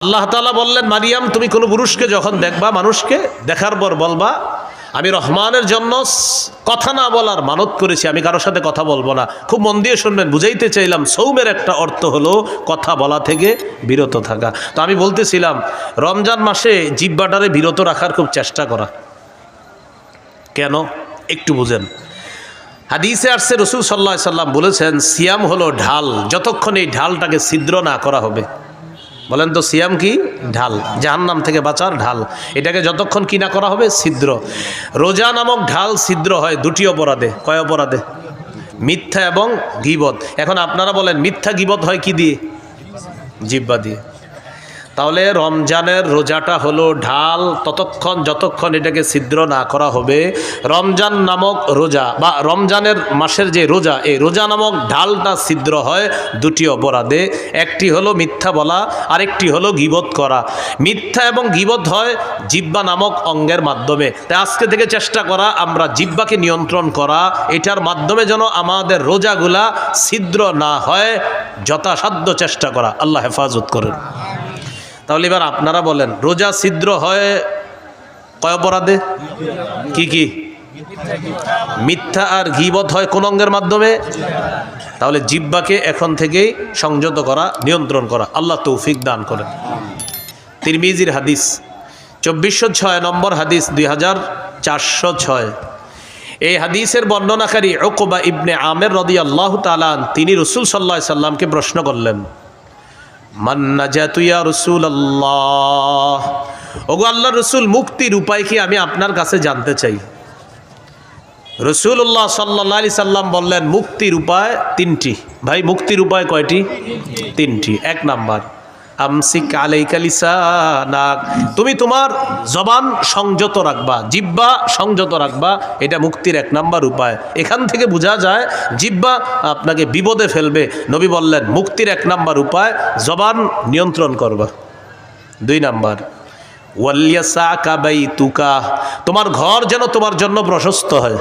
আল্লাহ তালা বললেন, মারিয়াম, তুমি কোনো পুরুষকে যখন দেখবা, মানুষকে দেখার পর বলবা, আমি রহমানের জন্য কথা না বলার মানত করেছি, আমি কারোর সাথে কথা বলব না। খুব মন দিয়ে শুনবেন, বুঝাইতে চাইলাম, সৌমের একটা অর্থ হলো কথা বলা থেকে বিরত থাকা। তো আমি বলতেছিলাম, রমজান মাসে জিব্বাটারে বিরত রাখার খুব চেষ্টা করা। কেন? একটু বুঝেন। হাদিসে আসছে, রসুল সাল্লাহ সাল্লাম বলেছেন, সিয়াম হলো ঢাল, যতক্ষণ এই ঢালটাকে ছিদ্র না করা হবে। বলেন তো, সিয়াম কি? ঢাল। জাহান্নাম থেকে বাঁচার ঢাল। এটাকে যতক্ষণ কি না করা হবে, ছিদ্র। রোজা নামক ঢাল ছিদ্র হয় দুটি অপরাধে। কয় অপরাধে? মিথ্যা এবং গিবত এখন আপনারা বলেন, মিথ্যা গিবত হয় কি দিয়ে? জিব্বা দিয়ে। তাহলে রমজানের রোজাটা হলো ঢাল, ততক্ষণ যতক্ষণ এটাকে ছিদ্র না করা হবে, রমজান নামক রোজা বা রমজানের মাসের যে রোজা, এই রোজা নামক ঢালটা ছিদ্র হয় দুটি অপরাধে, একটি হলো মিথ্যা বলা, আরেকটি হলো গিবত করা। মিথ্যা এবং গিবত হয় জিব্বা নামক অঙ্গের মাধ্যমে। তাই আজকে থেকে চেষ্টা করা, আমরা জিব্বাকে নিয়ন্ত্রণ করা, এটার মাধ্যমে যেন আমাদের রোজাগুলা ছিদ্র না হয়, যথাসাধ্য চেষ্টা করা। আল্লাহ হেফাজত করেন। তাহলে এবার আপনারা বলেন, রোজা ছিদ্র হয় কয় অপরাধে? কি কি? মিথ্যা আর গিবত হয় কোন অঙ্গের মাধ্যমে? তাহলে জিব্বাকে এখন থেকেই সংযত করা, নিয়ন্ত্রণ করা, আল্লাহ তৌফিক দান করেন। তিরমিজির হাদিস, চব্বিশশো ছয় নম্বর হাদিস, দুই হাজার চারশো ছয়। এই হাদিসের বর্ণনাকারী ওকবা ইবনে আমের রদি আল্লাহ তালান তিনি রসুল সাল্লাহ সাল্লামকে প্রশ্ন করলেন মান্না জাতুয়া রসুল আল্লাহ ওগো রসুল মুক্তির উপায় কি আমি আপনার কাছে জানতে চাই? রসুল্লাহ সাল্লা আলি সাল্লাম বললেন, মুক্তির উপায় তিনটি। ভাই, মুক্তির উপায় কয়টি? তিনটি। এক নাম্বার আমসিক আলাইকালিসা নাক তুমি তোমার জবান সংযত রাখবা জিব্বা সংযত রাখবা, এটা মুক্তির এক নাম্বার উপায়। এখান থেকে বোঝা যায় জিব্বা আপনাকে বিপদে ফেলবে। নবী বললেন, মুক্তির এক নাম্বার উপায়, জবান নিয়ন্ত্রণ করবা। দুই নাম্বার কাবাই তুকা তোমার ঘর যেন তোমার জন্য প্রশস্ত হয়।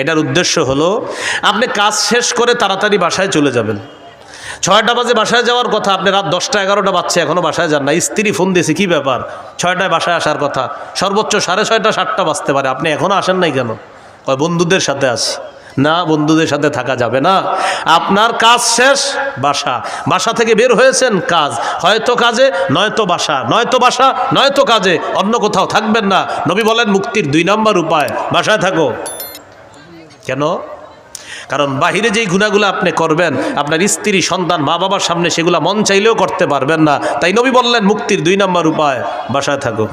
এটার উদ্দেশ্য হলো, আপনি কাজ শেষ করে তাড়াতাড়ি বাসায় চলে যাবেন। ছয়টা বাজে বাসায় যাওয়ার কথা, আপনি রাত দশটা, এগারোটা বাচ্চা এখনও বাসায় যান না স্ত্রী ফোন দিয়েছে, কী ব্যাপার? ছয়টায় বাসায় আসার কথা। সর্বোচ্চ সাড়ে ছয়টা, সাতটা বাজতে পারে। আপনি এখনও আসেন নাই কেন? কয়, বন্ধুদের সাথে আছি। না, বন্ধুদের সাথে থাকা যাবে না। আপনার কাজ শেষ, বাসা। বাসা থেকে বের হয়েছেন, কাজ। হয়তো কাজে, নয়তো বাসা। নয়তো বাসা, নয়তো কাজে। অন্য কোথাও থাকবেন না। নবী বলেন, মুক্তির দুই নম্বর উপায়। বাসায় থাকো। কেন? কারণ বাহিরে যেই গুণাগুলো আপনি করবেন, আপনার স্ত্রী, সন্তান মা বাবার সামনে সেগুলো মন চাইলেও করতে পারবেন না। তাই নবী বললেন, মুক্তির দুই নম্বর উপায়, বাসায় থাকো।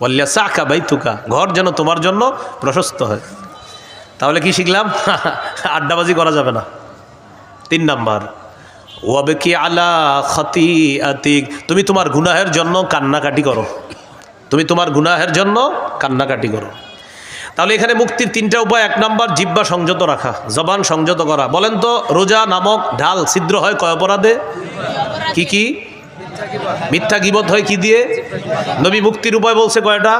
বললিয়া চাকা বাই তুকা ঘর যেন তোমার জন্য প্রশস্ত হয়। তাহলে কি শিখলাম? আড্ডাবাজি করা যাবে না। তিন নাম্বার ওয়াবে কি আলা খতি আতিক তুমি তোমার গুনাহের জন্য কান্নাকাটি করো। তুমি তোমার গুনাহের জন্য কান্নাকাটি করো। তাহলে এখানে মুক্তির তিনটা উপায়। এক নম্বর জিব্বা সংযত রাখা, জবান সংযত করা। বলেন তো, রোজা, নামক ঢাল ছিদ্র হয় কয় অপরাধে? কি কি? মিথ্যা গিবত হয় কি দিয়ে? নবী মুক্তির উপায় বলছে কয়টা?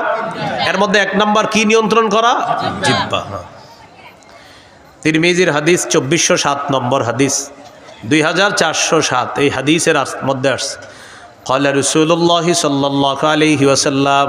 এর মধ্যে এক নম্বর, কি নিয়ন্ত্রণ করা? জিব্বা হ্যাঁ। তিরমিজির হাদিস চব্বিশশো সাত নম্বর হাদিস, দুই হাজার চারশো সাত, এই হাদিসের মধ্যে আসছে। কয়লা রসুল্লাহ সাল্লাহ আলহি ওয়াসাল্লাম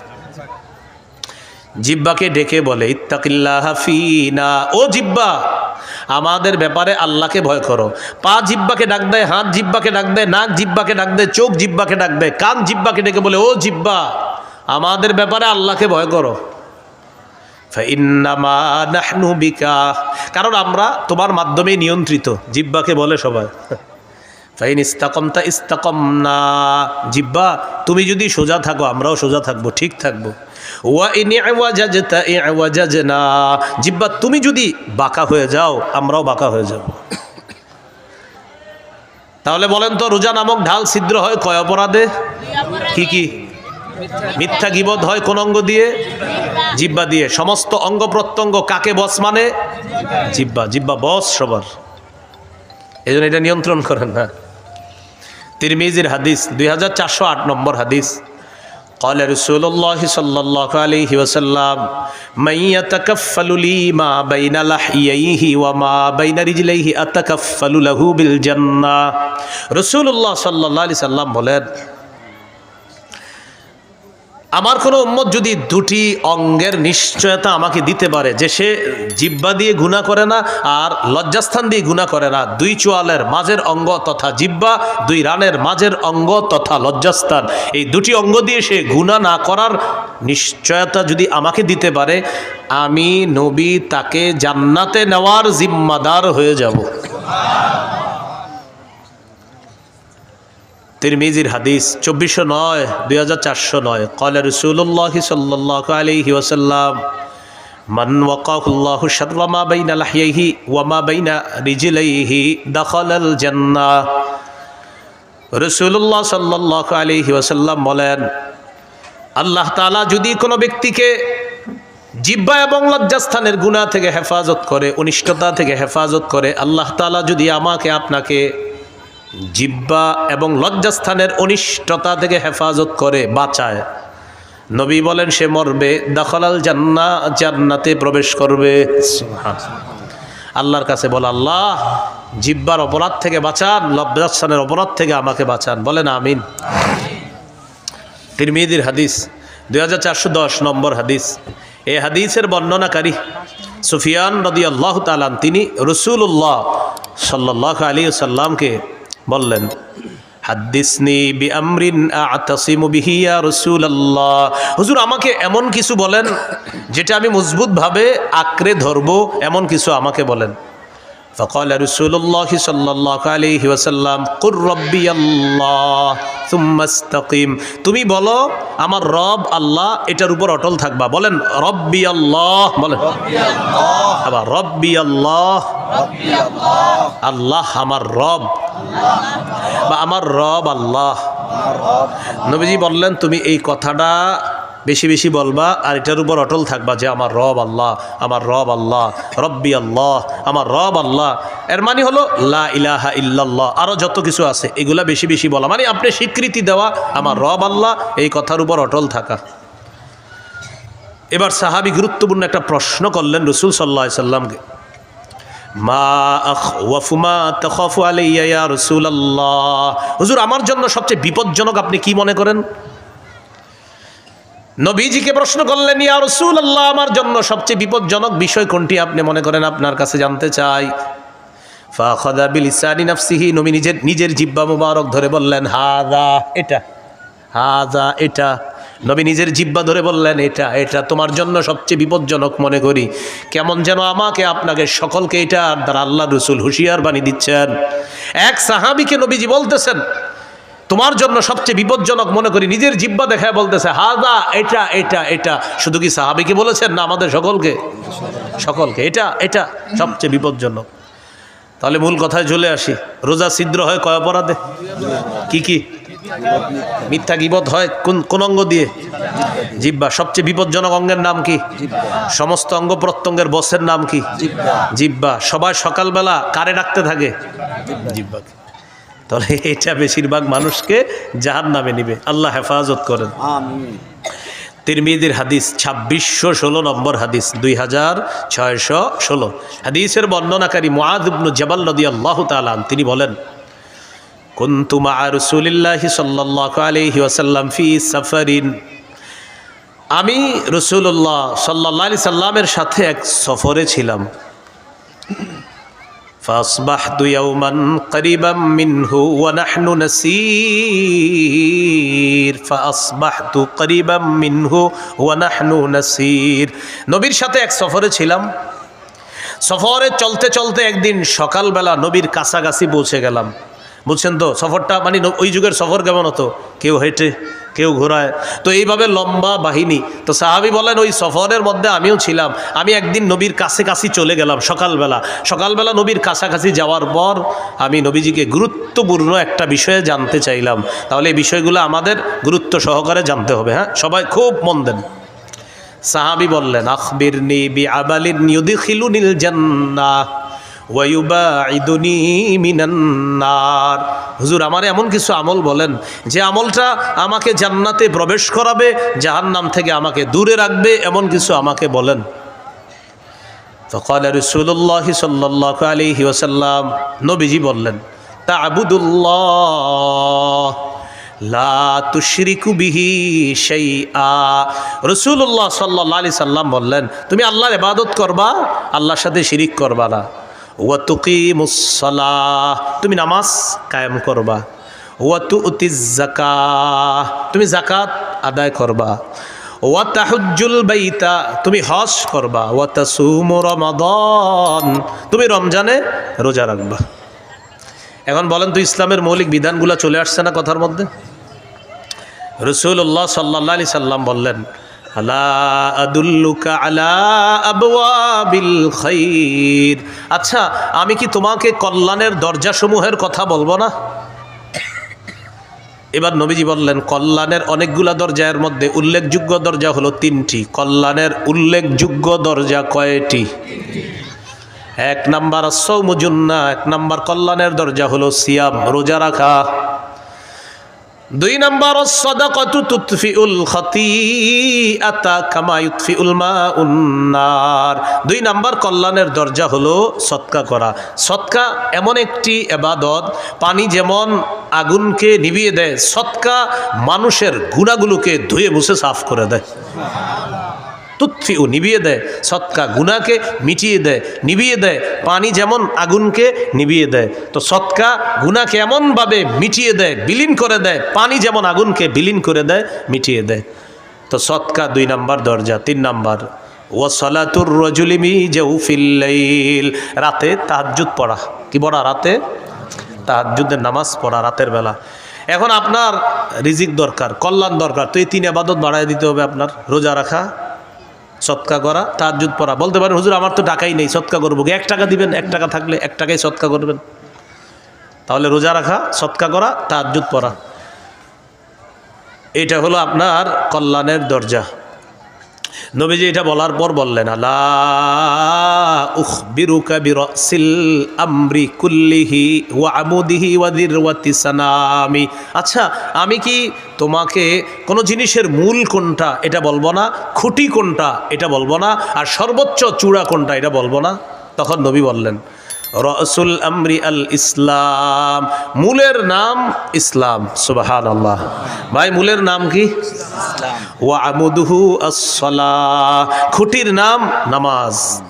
জিব্বাকে ডেকে বলে, ইত্তাকিল্লাহ হাফিনা ও জিব্বা, আমাদের ব্যাপারে আল্লাহকে ভয় করো। পা জিব্বাকে ডাক দেয়, হাত জিব্বাকে ডাক দেয়, নাক জিব্বাকে ডাক দেয়, চোখ জিব্বাকে ডাক দেয়, কান জিব্বাকে ডেকে বলে, ও জিব্বা, আমাদের ব্যাপারে আল্লাহকে ভয় করো। কারণ আমরা তোমার মাধ্যমে নিয়ন্ত্রিত, জিব্বাকে বলে সবাই। ফাইন ইস্তাকমতা ইস্তাকম না জিব্বা, তুমি যদি সোজা থাকো, আমরাও সোজা থাকব, ঠিক থাকব। ওয়া জিব্বা, তুমি যদি বাঁকা হয়ে যাও, আমরাও বাঁকা হয়ে যাব। তাহলে বলেন তো, রোজা নামক ঢাল ছিদ্র হয় কয় অপরাধে? কি কি? মিথ্যা গিবত হয় কোন অঙ্গ দিয়ে? জিব্বা দিয়ে। সমস্ত অঙ্গ প্রত্যঙ্গ কাকে বস মানে? জিব্বা। জিব্বা বস সবার। এই এটা নিয়ন্ত্রণ করেন না। তিরমিজির হাদিস দুই হাজার চারশো আট নম্বর হাদিস قال رسول الله صلى الله عليه وسلم من يتكفل لي ما بين لحييه وما بين رجليه أتكفل له بالجنة رسول الله صلى الله عليه وسلم বলেন আমার কোনো উম্মত যদি দুটি অঙ্গের নিশ্চয়তা আমাকে দিতে পারে, যে সে জিব্বা দিয়ে গুণা করে না আর লজ্জাস্থান দিয়ে গুণা করে না, দুই চোয়ালের মাঝের অঙ্গ তথা জিব্বা, দুই রানের মাঝের অঙ্গ তথা লজ্জাস্থান, এই দুটি অঙ্গ দিয়ে সে গুণা না করার নিশ্চয়তা যদি আমাকে দিতে পারে, আমি নবী তাকে জান্নাতে নেওয়ার জিম্মাদার হয়ে যাব। তিরমিজির হাদিস চব্বিশশো নয়, দুই হাজার চারশো নয়। কল রসুল্লাহ সাল্লাহ আলহি ওসাল্লাম মান ওয়াকাহুল্লাহু শাররা মা বাইনা লাহিয়াইহি ওয়া মা বাইনা রিজলাইহি দাখালাল জান্নাহ রাসূলুল্লাহ সাল্লাল্লাহু বলেন, আল্লাহ তাআলা যদি কোনো ব্যক্তিকে জিব্বা এবং লজ্জাস্থানের গুনাহ থেকে হেফাজত করে, অনিষ্টতা থেকে হেফাজত করে, আল্লাহ তাআলা যদি আমাকে, আপনাকে জিব্বা এবং লজ্জাস্থানের অনিষ্টতা থেকে হেফাজত করে, বাঁচায়। নবী বলেন, সে মরবে, দখলাল জান্না, জান্নাতে প্রবেশ করবে। আল্লাহর কাছে বল, আল্লাহ, জিব্বার অপরাধ থেকে বাঁচান, লজ্জাস্থানের অপরাধ থেকে আমাকে বাঁচান। বলেন, আমিন। তিরমিদির হাদিস, দুই হাজার চারশো দশ নম্বর হাদিস। এ হাদিসের বর্ণনাকারী সুফিয়ান রদি আল্লাহ তালান তিনি রসুল্লাহ সাল্লাহ আলী সাল্লামকে বললেন বি আমরিন হুজুর, আমাকে এমন কিছু বলেন, যেটা আমি মজবুতভাবে আঁকড়ে ধরবো, এমন কিছু আমাকে বলেন। فقال رسول الله صلى الله عليه وسلم قل ربي الله ثم استقيم তুমি বলো আমার রব আল্লাহ এটার উপর অটল থাকবা বলেন রব্বি আল্লাহ বলেন আবার রব্বি আল্লাহ আল্লাহ আমার রব বা আমার রব আল্লাহ নবীজি বললেন তুমি এই কথাটা বেশি বেশি বলবা, আর এটার উপর অটল থাকবা যে আমার রব আল্লাহ, আমার রব আল্লাহ, রব্বি আল্লাহ, আমার রব আল্লাহ। এর মানে হলো লা ইলাহা ইল্লাল্লাহ আরও যত কিছু আছে, এগুলা বেশি বেশি বলা। মানে আপনি স্বীকৃতি দেওয়া আমার রব আল্লাহ, এই কথার উপর অটল থাকা। এবার সাহাবি গুরুত্বপূর্ণ একটা প্রশ্ন করলেন রসুল সাল্লাহ সাল্লামকে। হুজুর, আমার জন্য সবচেয়ে বিপজ্জনক আপনি কি মনে করেন? নবীজিকে প্রশ্ন করলেন, ইয়া রাসূলুল্লাহ, আমার জন্য সবচেয়ে বিপজ্জনক বিষয় কোনটি? আপনি মনে করেন, আপনার কাছে জানতে চাই। ফাখাদা বিল ইসানি নাফসিহি, নবী নিজের নিজের জিব্বা মুবারক ধরে বললেন হাদা এটা হাদা এটা। নবী নিজের জিব্বা ধরে বললেন, এটা এটা তোমার জন্য সবচেয়ে বিপজ্জনক মনে করি। কেমন যেন আমাকে, আপনাকে সকলকে এটা দ্বারা আল্লাহ রসুল হুঁশিয়ার বাণী দিচ্ছেন। এক সাহাবিকে নবীজি বলতেছেন তোমার জন্য সবচেয়ে বিপজ্জনক মনে করি, নিজের জিব্বা দেখায় বলতেছে, হাদা, এটা এটা এটা। শুধু কি সাহাবিকে বলেছেন না আমাদের সকলকে? সকলকে। এটা এটা সবচেয়ে বিপজ্জনক। তাহলে মূল কথায় চলে আসি। রোজা ছিদ্র হয় কয় অপরাধে? কি কি? মিথ্যা গিবত হয় কোন কোন অঙ্গ দিয়ে? জিব্বা সবচেয়ে বিপজ্জনক অঙ্গের নাম কি? সমস্ত অঙ্গ প্রত্যঙ্গের বসের নাম কি? জিব্বা সবাই সকালবেলা কারে ডাকতে থাকে? জিব্বাকে তাহলে এটা বেশিরভাগ মানুষকে জাহান নামে নিবে। আল্লাহ হেফাজত করেন। তিরমিদির হাদিস ছাব্বিশশো ষোলো নম্বর হাদিস দুই হাজার ছয়শো ষোলো। হাদিসের বর্ণনাকারী মুআদুবনু জবাল নদী আল্লাহ তালান তিনি বলেন আমি রসুল্লাহ সাল্লাহ আলি সাল্লামের সাথে এক সফরে ছিলাম। فأصبحت يوما قريبا منه ونحن نسير فأصبحت قريبا منه ونحن نسير নবীর সাথে এক সফরে ছিলাম সফরে চলতে চলতে একদিন সকালবেলা নবীর কাছাকাছি পৌঁছে গেলাম বুঝছেন তো সফরটা মানে ন- ওই যুগের সফর কেমন হতো কেউ হেঁটে কেউ ঘোরায়। তো এইভাবে লম্বা বাহিনী। তো সাহাবি বলেন, ওই সফরের মধ্যে আমিও ছিলাম। আমি একদিন নবীর কাছে কাছে চলে গেলাম সকালবেলা। সকালবেলা নবীর কাছাকাছি যাওয়ার পর আমি নবীজিকে গুরুত্বপূর্ণ একটা বিষয়ে জানতে চাইলাম। তাহলে এই বিষয়গুলো আমাদের গুরুত্ব সহকারে জানতে হবে হ্যাঁ? সবাই খুব মন দেন। সাহাবি বললেন, আখবিরনি বি আবালিন জান্নাহ। ওয়াইবাঈদুনি মিনান্নার হুজুর, আমার এমন কিছু আমল বলেন, যে আমলটা আমাকে জান্নাতে প্রবেশ করাবে, জাহান্নাম থেকে আমাকে দূরে রাখবে, এমন কিছু আমাকে বলেন। তখন রসুল্লাহ সাল্লাহ আলহি ওসাল্লাম নবীজি বললেন তা আবুদুল্লাহ রসুল্লাহ সাল্লা আলি সাল্লাম বললেন, তুমি আল্লাহর ইবাদত করবা, আল্লাহর সাথে শিরিক করবা না। ওয়া তুকিমুস তুমি নামাজ কায়েম করবা। ওয়া তুতিজ যাকাহ, তুমি জাকাত আদায় করবা। ওয়া তাহুজ্জুল বাইতা, তুমি হজ করবা। ওয়া তাসুমু রমাদান, তুমি রমজানে রোজা রাখবা। এখন বলেন তো ইসলামের মৌলিক বিধানগুলো চলে আসছে না কথার মধ্যে? রসুল্লাহ সাল্লাহ আলি সাল্লাম বললেন আচ্ছা আমি কি তোমাকে কল্যাণের দরজাসমূহের কথা বলব না? এবার নবীজি বললেন, কল্যাণের অনেকগুলা দরজার মধ্যে উল্লেখযোগ্য দরজা হলো তিনটি। কল্যাণের উল্লেখযোগ্য দরজা কয়টি? এক নাম্বার সৌমুজুন্না এক নাম্বার কল্যাণের দরজা হলো সিয়াম, রোজা রাখা। দুই নম্বর সদাকতু তুতফিউল খতিআতা কামা ইউতফিউল মাউন্নার দুই নাম্বার, কল্যাণের দরজা হলো সৎকা করা। সৎকা এমন একটি এবাদত, পানি যেমন আগুনকে নিভিয়ে দেয়, সৎকা মানুষের গুণাগুলোকে ধুয়ে বসে সাফ করে দেয়। তুৎফি ও নিভিয়ে দেয়, সৎকা গুনাকে মিটিয়ে দেয়, নিবিয়ে দেয়, পানি যেমন আগুনকে নিভিয়ে দেয়। তো সৎকা গুনাকে এমনভাবে মিটিয়ে দেয়, বিলীন করে দেয়, পানি যেমন আগুনকে বিলীন করে দেয়, মিটিয়ে দেয়। তো সৎকা দুই নাম্বার দরজা, তিন নাম্বার ও সলাতুর রজুলিমি যে উফিল্লাইল রাতে তাহাজ্জুদ পড়া। কি পড়া রাতে? তাহাজ্জুদের নামাজ পড়া রাতের বেলা। এখন আপনার রিজিক দরকার, কল্যাণ দরকার। তো এই তিন আবাদত বাড়ায় দিতে হবে আপনার, রোজা রাখা। সৎকা করা তাহাজুদ পড়া। বলতে পারেন, হুজুর, আমার তো টাকাই নেই, সৎকা করব? এক টাকা দিবেন, এক টাকা থাকলে এক টাকাই সৎকা করবেন। তাহলে রোজা রাখা, সৎকা করা তাহাজুদ পড়া। এটা হলো আপনার কল্যাণের দরজা। নবীজি এটা বলার পর বললেন আচ্ছা আমি কি তোমাকে কোনো জিনিসের মূল কোনটা এটা বলব না, খুঁটি কোনটা এটা বলব না, আর সর্বোচ্চ চূড়া কোনটা এটা বলব না? তখন নবী বললেন রসুল আমরি আল ইসলাম। মূলের নাম ইসলাম সুবাহান আল্লাহ ভাই, মূলের নাম কি? ওয়া আমুদুহু আসসালাহ। খুঁটির নাম নামাজ।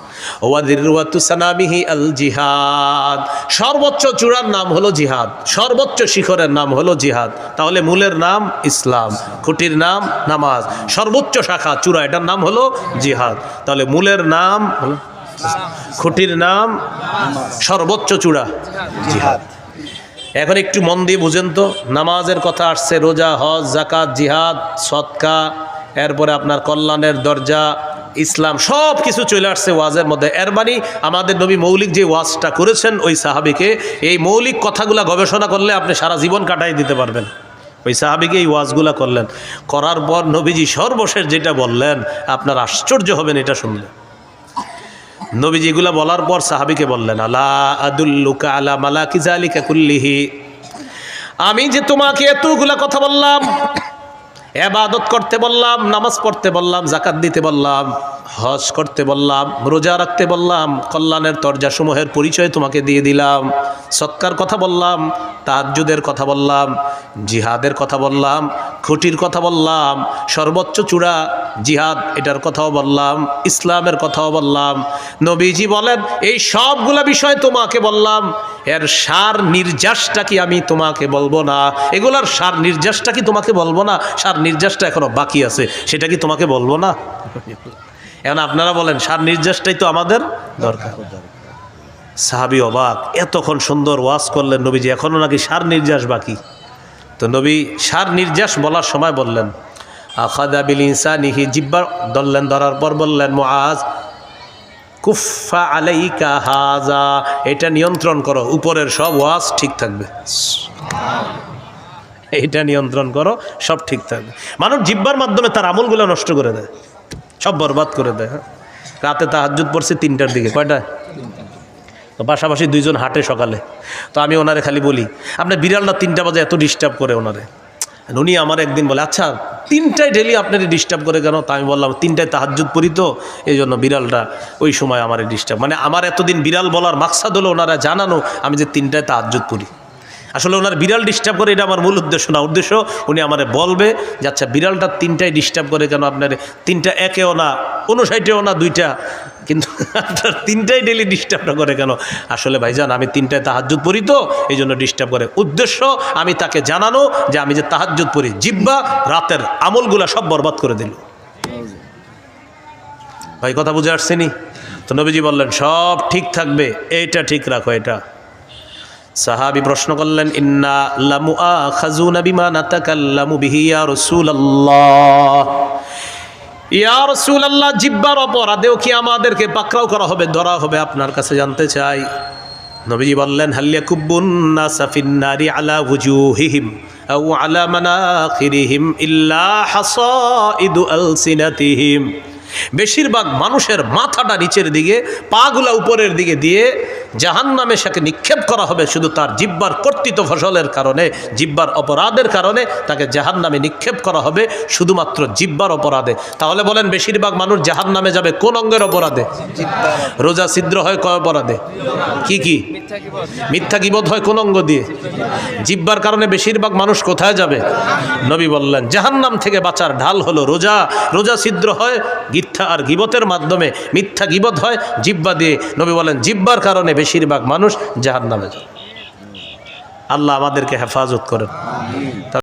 জিহাদ। সর্বোচ্চ চূড়ার নাম হলো জিহাদ। সর্বোচ্চ শিখরের নাম হলো জিহাদ। তাহলে মূলের নাম ইসলাম, খুঁটির নাম নামাজ। সর্বোচ্চ শাখা চূড়া, এটার নাম হলো জিহাদ। তাহলে মূলের নাম হলো খুঁটির নাম সর্বোচ্চ চূড়া। জিহাদ। এখন একটু মন দিয়ে বুঝেন তো, নামাজের কথা আসছে, রোজা, হজ জাকাত জিহাদ সৎকা এরপরে আপনার কল্যাণের দরজা, ইসলাম, সব কিছু চলে আসছে ওয়াজের মধ্যে। এর মানে আমাদের নবী মৌলিক যে ওয়াজটা করেছেন ওই সাহাবিকে, এই মৌলিক কথাগুলা গবেষণা করলে আপনি সারা জীবন কাটাই দিতে পারবেন। ওই সাহাবিকে এই ওয়াজগুলা করলেন। করার পর নবীজি সর্বশেষ যেটা বললেন, আপনার আশ্চর্য হবেন এটা শুনলে। নবীজি এগুলা বলার পর সাহাবিকে বললেন, আলা আদুল্লুকা আলা মালা কিজালিকা কুল্লিহি? আমি যে তোমাকে এতগুলা কথা বললাম এবাদত করতে বললাম, নামাজ পড়তে বললাম জাকাত দিতে বললাম, হজ করতে বললাম, রোজা রাখতে বললাম, কল্যাণের তর্জাসমূহের পরিচয় তোমাকে দিয়ে দিলাম, সৎকার কথা বললাম তাজ্জুদের কথা বললাম, জিহাদের কথা বললাম, খুঁটির কথা বললাম, সর্বোচ্চ চূড়া জিহাদ এটার কথাও বললাম, ইসলামের কথাও বললাম। নবীজি বলেন, এই সবগুলা বিষয় তোমাকে বললাম, এর সার নির্যাসটা কি আমি তোমাকে বলব না? এগুলার সার নির্যাসটা কি তোমাকে বলব না? সার নির্যাসটা এখনও বাকি আছে, সেটা কি তোমাকে বলব না? এখন আপনারা বলেন সার নির্যাসটাই তো আমাদের দরকার। সাহাবি অবাক, এতক্ষণ সুন্দর ওয়াজ করলেন নবীজি, এখনও নাকি সার নির্যাস বাকি? তো নবী সার নির্যাস বলার সময় বললেন, আখাদা বিল ইনসানিহি জিব্বার ধরলেন, ধরার পর বললেন, মুআজ কুফা আলাইকা হাজা এটা নিয়ন্ত্রণ করো, উপরের সব ওয়াজ ঠিক থাকবে। এটা নিয়ন্ত্রণ করো, সব ঠিক থাকবে। মানুষ জিব্বার মাধ্যমে তার আমলগুলো নষ্ট করে দেয়। সব বরবাদ করে দেয় হ্যাঁ? রাতে তাহাজ্জুদ পড়ছে তিনটার দিকে, কয়টা? তো পাশাপাশি দুইজন হাঁটে সকালে। তো আমি ওনারে খালি বলি আপনার বিড়ালটা তিনটা বাজে এত ডিস্টার্ব করে ওনারে? উনি আমার একদিন বলে আচ্ছা তিনটায় ডেলি আপনারে ডিস্টার্ব করে কেন? তা আমি বললাম, তিনটায় তাহাজ্জুদ পড়ি তো এই জন্য বিড়ালটা ওই সময় আমার ডিস্টার্ব মানে আমার এতদিন বিড়াল বলার মাকসাদ হলো ওনারা জানানো, আমি যে তিনটায় তাহাজ্জুদ পড়ি। আসলে ওনার বিড়াল ডিস্টার্ব করে এটা আমার মূল উদ্দেশ্য না। উদ্দেশ্য, উনি আমারে বলবে যে আচ্ছা বিড়ালটা তিনটায় ডিস্টার্ব করে কেন আপনার? তিনটা একেও না কোনো সাইডেও না, দুইটা। কিন্তু আপনার তিনটাই ডেলি ডিস্টার্বটা করে কেন? আসলে ভাইজান, আমি তিনটায় তাহাজ্জুদ পড়ি তো, এই জন্য ডিস্টার্ব করে। উদ্দেশ্য, আমি তাকে জানানো যে, আমি যে তাহাজ্জুদ পড়ি, জিব্বা, রাতের আমলগুলা সব বরবাদ করে দিল। ভাই, কথা বুঝে আসছেনি? তো নবীজি বললেন, সব ঠিক থাকবে এইটা ঠিক রাখো, এটা। সাহাবি প্রশ্ন করলেন, ইন্না লামু ইয়া রাসূলুল্লাহ। জিব্বার অপরাধেও কি আমাদেরকে পাকড়াও করা হবে, ধরা হবে? আপনার কাছে জানতে চাই। নবীজি বললেন হাল্লিয়া কুব্বুন নাসা ফিন্নারি আলা ওয়ুজুহিহিম আও আলা মানাখিরিহিম ইল্লা হাসাইদু আলসিনাতিহিম। বেশিরভাগ মানুষের মাথাটা নিচের দিকে পাগুলা উপরের দিকে দিয়ে জাহান নামে সাকে নিক্ষেপ করা হবে শুধু তার জিব্বার কর্তৃত ফসলের কারণে, জিব্বার অপরাধের কারণে তাকে জাহান নামে নিক্ষেপ করা হবে শুধুমাত্র জিব্বার অপরাধে। তাহলে বলেন বেশিরভাগ মানুষ জাহান নামে যাবে কোন অঙ্গের অপরাধে? রোজা ছিদ্র হয় কয় অপরাধে? কি কি? মিথ্যা গিবত হয় কোন অঙ্গ দিয়ে? জিব্বার কারণে বেশিরভাগ মানুষ কোথায় যাবে? নবী বললেন, জাহান্নাম থেকে বাঁচার ঢাল হলো রোজা। রোজা ছিদ্র হয় মিথ্যা আর গিবতের মাধ্যমে। মিথ্যা গিবত হয় জিব্বা দিয়ে। নবী বলেন, জিব্বার কারণে বেশিরভাগ মানুষ জাহান নামে যায় আল্লাহ আমাদেরকে হেফাজত করেন।